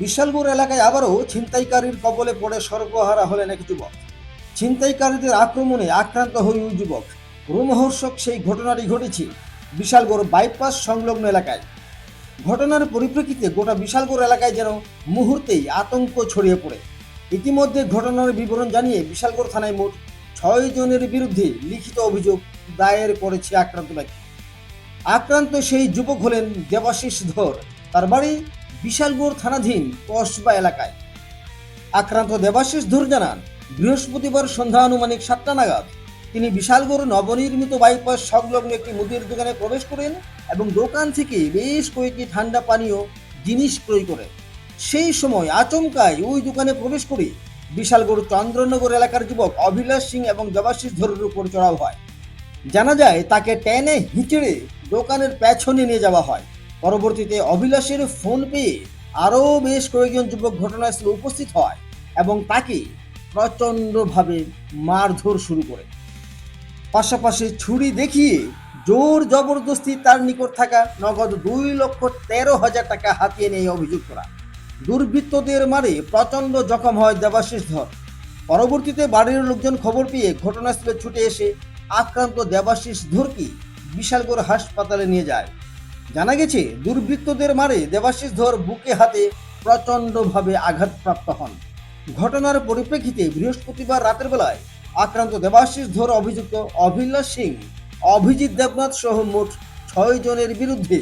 বিশালগড় এলাকায় আবারও ছিনতাইকারীর কবলে পড়ে সর্বহারা হলেন এক যুবক। ছিনতাইকারীদের আক্রমণে আক্রান্ত হয়ে ওই যুবক। রোমহর্ষক সেই ঘটনাটি ঘটেছে বিশালগড় বাইপাস সংলগ্ন এলাকায়। ঘটনার পরিপ্রেক্ষিতে গোটা বিশালগড় এলাকায় যেন মুহূর্তেই আতঙ্ক ছড়িয়ে পড়ে। ইতিমধ্যে ঘটনার বিবরণ জানিয়ে বিশালগড় থানায় মোট ছয় জনের বিরুদ্ধে লিখিত অভিযোগ দায়ের করেছে আক্রান্ত ব্যক্তি। আক্রান্ত সেই যুবক হলেন দেবাশিস ধর। তার বাড়ি বিশালগড় থানাধীন কসবা এলাকায়। আক্রান্ত দেবাশিস ধর জানান, বৃহস্পতিবার সন্ধ্যা আনুমানিক সাতটা নাগাদ তিনি বিশালগড় নবনির্মিত বাইপাস সংলগ্ন একটি মুদির দোকানে প্রবেশ করেন এবং দোকান থেকে বেশ কয়েকটি ঠান্ডা পানীয় জিনিস ক্রয় করেন। সেই সময় আচমকায় ওই দোকানে প্রবেশ করে বিশালগড় চন্দ্রনগর এলাকার যুবক অভিলাষ সিং এবং দেবাশিস ধরের উপর চড়াও হয়। জানা যায়, তাকে টেনে হিচড়ে দোকানের পেছনে নিয়ে যাওয়া হয়। পরবর্তীতে অভিলাষের ফোন পেয়ে আরও বেশ কয়েকজন যুবক ঘটনাস্থলে উপস্থিত হয় এবং তাকে প্রচণ্ডভাবে মারধর শুরু করে। পাশাপাশি ছুরি দেখিয়ে জোর জবরদস্তি তার নিকট থাকা নগদ দুই লক্ষ তেরো হাজার টাকা হাতিয়ে নিয়ে অভিযোগ করা দুর্বৃত্তদের মারে প্রচণ্ড জখম হয় দেবাশিস ধর। পরবর্তীতে বাড়ির লোকজন খবর পেয়ে ঘটনাস্থলে ছুটে এসে আক্রান্ত দেবাশিস ধরকে বিশালগড় হাসপাতালে নিয়ে যায়। জানা গেছে, দুর্বৃত্তদের মারে দেবাশিস ধর বুকে হাতে প্রচণ্ডভাবে আঘাতপ্রাপ্ত হন। ঘটনার পরিপ্রেক্ষিতে বৃহস্পতিবার রাতের বেলায় আক্রান্ত দেবাশিস ধর অভিযুক্ত অভিলাষ সিং, অভিজিৎ দেবনাথ সহ মোট ছয় জনের বিরুদ্ধে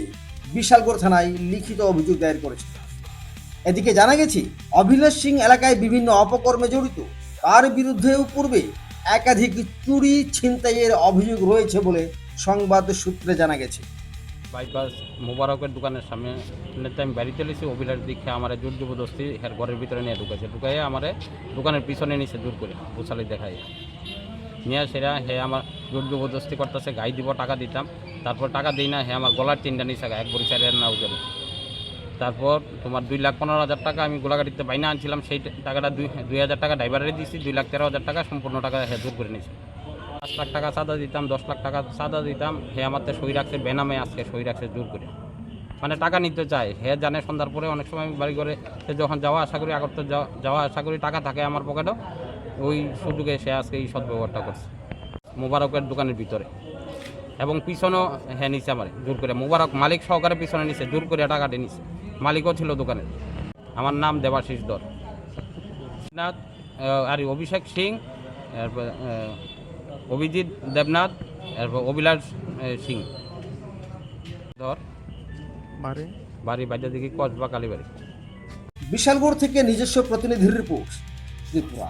বিশালগড় থানায় লিখিত অভিযোগ দায়ের করেছে। এদিকে জানা গেছে, অভিলাষ সিং এলাকায় বিভিন্ন অপকর্মে জড়িত। তার বিরুদ্ধেও পূর্বে একাধিক চুরি ছিনতাইয়ের অভিযোগ রয়েছে বলে সংবাদ সূত্রে জানা গেছে। বাইপাস মোবারকের দোকানের সামনে আমি বাড়িতে এসেছি অভিলাষ দীক্ষা আমার জোর জবরদস্তি হের ঘরের ভিতরে নিয়ে ঢুকেছে। ঢুকাইয়ে আমার দোকানের পিছনে নিচে দূর করে উছালি দেখাই নিয়ে সেরা হে আমার জোর জবরদস্তি করতেছে, গাই দিব, টাকা দিতাম। তারপর টাকা দিই না, হে আমার গলার তিনটা নিচে এক বড়ি চারের না ওজন তারপর তোমার দুই লাখ পনেরো হাজার টাকা আমি গোলাঘাটিতে বাইনা আনছিলাম, সেই টাকাটা দুই দুই হাজার টাকা ড্রাইভারে দিয়েছি দুই লাখ তেরো হাজার টাকা সম্পূর্ণ টাকা হে জোর করে নিয়েছে পাঁচ লাখ টাকা সাদা দিতাম, দশ লাখ টাকা সাদা দিতাম। হে আমার তো সই রাখছে বেনামে আজকে সই রাখছে জোর করে। মানে টাকা নিতে চায়। হে জানে সন্ধ্যার পরে অনেক সময় বাড়ি করে সে যখন যাওয়া আশা করি আগর তো যাওয়া- আশা করি টাকা থাকে আমার পকেটও। ওই সুযোগে সে আজকে এই সদ্ব্যবহারটা করছে। মোবারকের দোকানের ভিতরে। এবং পিছনেও হ্যাঁ নিছে আমার, জোর করে। মোবারক মালিক সহকারে পিছনে নিছে, জোর করে টাকাটি নিছে। মালিকও ছিল দোকানের আমার নাম দেবাশিস দর আর অভিষেক সিং অভিজিৎ দেবনাথ এরপর অভিলাষ সিং। ধর। বাড়ি? বাড়ি বাইরে দিকে কসবা কালীবাড়ি। বিশালগড় থেকে নিজস্ব প্রতিনিধির রিপোর্ট ত্রিপুরা